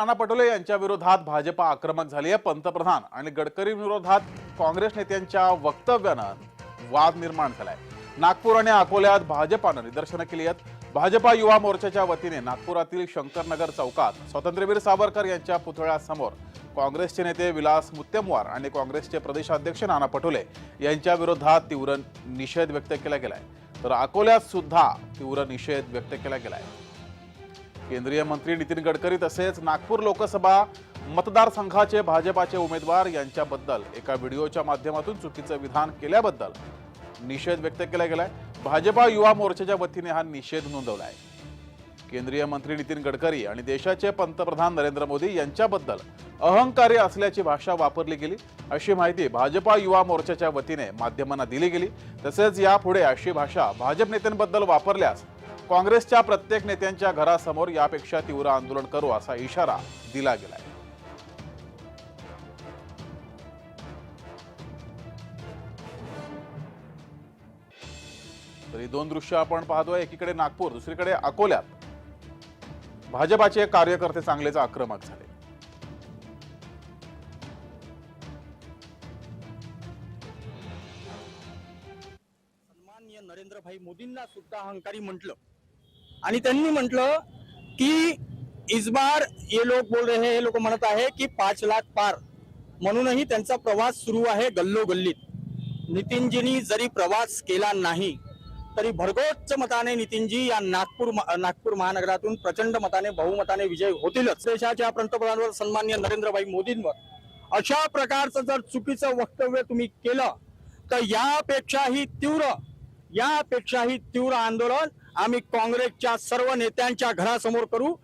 नाना पटोले यांच्या विरोधात भाजपा आक्रमक झाली आहे पंतप्रधान आणि गडकरी विरोधात काँग्रेस नेत्यांच्या वक्तव्यानं वाद निर्माण झालाय. नागपूर आणि अकोल्यात भाजपानं निदर्शनं केली आहेत. भाजपा युवा मोर्चाच्या वतीने नागपुरातील शंकरनगर चौकात स्वातंत्र्यवीर सावरकर यांच्या पुतळ्यासमोर काँग्रेसचे नेते विलास मुत्तेमवार आणि काँग्रेसचे प्रदेशाध्यक्ष नाना पटोले यांच्या विरोधात तीव्र निषेध व्यक्त केला गेलाय. तर अकोल्यात सुद्धा तीव्र निषेध व्यक्त केला गेलाय. केंद्रीय मंत्री नितीन गडकरी तसेच नागपूर लोकसभा मतदारसंघाचे भाजपाचे उमेदवार यांच्याबद्दल एका व्हिडिओच्या माध्यमातून चुकीचं विधान केल्याबद्दल निषेध व्यक्त केला गेलाय. भाजपा युवा मोर्चाच्या वतीने हा निषेध नोंदवला आहे केंद्रीय मंत्री नितीन गडकरी आणि देशाचे पंतप्रधान नरेंद्र मोदी यांच्याबद्दल अहंकारी असल्याची भाषा वापरली गेली. अशी माहिती भाजपा युवा मोर्चाच्या वतीने माध्यमांना दिली गेली. तसेच यापुढे अशी भाषा भाजप नेत्यांबद्दल वापरल्यास काँग्रेसच्या प्रत्येक नेत्यांच्या घरासमोर यापेक्षा तीव्र आंदोलन करू असा इशारा दिला गेलाय. तरी दोन दृश्य आपण पाहतोय. एकीकडे नागपूर दुसरीकडे अकोल्यात. भाजपाचे कार्यकर्ते चांगलेच आक्रमक झाले. सन्माननीय नरेंद्रभाई मोदींना सुद्धा अहंकारी म्हटलं. आणि त्यांनी म्हटलं की इस बार ये लोक बोल रहे हे लोक म्हणत आहे की पाच लाख पार. म्हणूनही त्यांचा प्रवास सुरू आहे गल्लोगल्लीत. नितीनजींनी जरी प्रवास केला नाही तरी भरघोस मताने नितीनजी या नागपूर नागपूर महानगरातून प्रचंड मताने बहुमताने विजय होतीलच. देशाच्या पंतप्रधानांवर सन्मान्य नरेंद्रभाई मोदींवर अशा प्रकारचं जर चुकीचं वक्तव्य तुम्ही केलं तर यापेक्षाही तीव्र यापेक्षाही तीव्र आंदोलन आम्ही काँग्रेसच्या सर्व नेत्यांच्या घरासमोर करू.